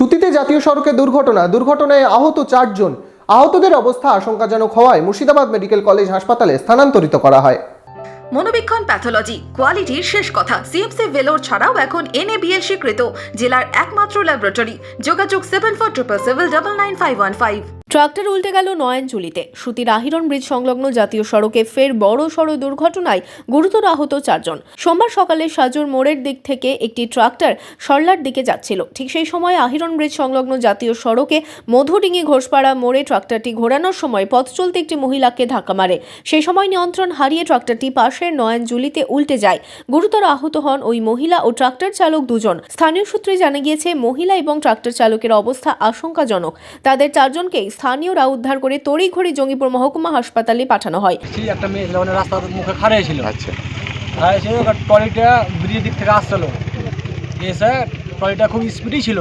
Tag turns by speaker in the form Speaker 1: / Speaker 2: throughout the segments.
Speaker 1: সুতিতে জাতীয় সড়কে দুর্ঘটনা, দুর্ঘটনায় আহত চারজন। আহতদের অবস্থা আশঙ্কাজনক হওয়ায় মুর্শিদাবাদ মেডিকেল কলেজ হাসপাতালে স্থানান্তরিত করা হয়।
Speaker 2: মনোবীক্ষণ প্যাথোলজি, কোয়ালিটির শেষ কথা। সিএমসি ভেলোর ছাড়াও এখন এনএবিএল স্বীকৃত, জেলার একমাত্র ল্যাবরেটরি। যোগাযোগ seven four triple seven double nine five one five
Speaker 3: tractor উল্টে গেল নয়নজুলিতে সুতির আহিরন ব্রিজ সংলগ্ন জাতীয় সড়কে ফের বড় সড় দুর্ঘটনায় গুরুতর আহত চারজন। সোমবার সকালে সাজুর মোড়ের দিক থেকে একটি ট্রাক্টর সরলার দিকে যাচ্ছিল। ঠিক সেই সময় আহিরন ব্রিজ সংলগ্ন জাতীয় সড়কে মধুডিঙ্গি ঘোষপাড়া মোড়ে ট্রাক্টরটি ঘোরানোর সময় পথ চলতে একটি মহিলাকে ধাক্কা মারে। সেই সময় নিয়ন্ত্রণ হারিয়ে ট্রাক্টরটি পাশের নয়নজুলিতে উল্টে যায়। গুরুতর আহত হন ওই মহিলা ও ট্রাক্টর চালক দুজন। স্থানীয় সূত্রে জানা গিয়েছে, মহিলা এবং ট্রাক্টর চালকের অবস্থা আশঙ্কাজনক। তাদের চারজনকেই স্থানীয়রা উদ্ধার করে তড়িঘড়ি জঙ্গিপুর মহকুমা হাসপাতালে পাঠানো হয়।
Speaker 4: সেই একটা মেয়ে মানে রাস্তার মুখে খাড়াই ছিল।
Speaker 5: আচ্ছা।
Speaker 4: খাড়াই ছিল এবার ট্রলিটা ব্রিজের দিক থেকে আসছিল। এসে ট্রলিটা খুব স্পিডই ছিল।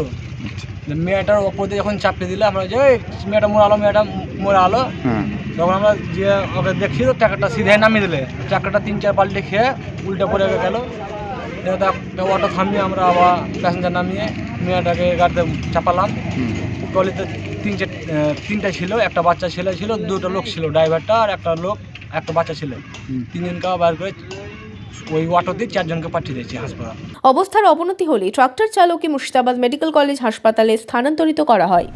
Speaker 4: মেয়েটার ওপর দিয়ে যখন চাপতে দিলে আমরা যে "এই, মেয়েটা মরালো মেয়েটা মরালো
Speaker 5: হুম।
Speaker 4: তখন আমরা যে ওকে দেখছি তো ট্রাক্টরটা সিধে নামিয়ে দিলে। ট্রাক্টরটা তিন চার পাল্টে খেয়ে উল্টে পড়ে গেল। অটো থামিয়ে আমরা আবার প্যাসেঞ্জার নামিয়ে মেয়েটাকে গাড়িতে চাপালাম। ট্রলিতে তিন তিনটা ছিল একটা বাচ্চা ছেলে ছিল দুটো লোক ছিল ড্রাইভারটা আর একটা লোক একটা বাচ্চা ছিল। তিনজনকে বার করে ওই অটোতে চারজনকে পাঠিয়ে দিয়েছি হাসপাতাল।
Speaker 3: অবস্থার অবনতি হলে ট্রাক্টর চালককে মুর্শিদাবাদ মেডিকেল কলেজ হাসপাতালে স্থানান্তরিত করা হয়।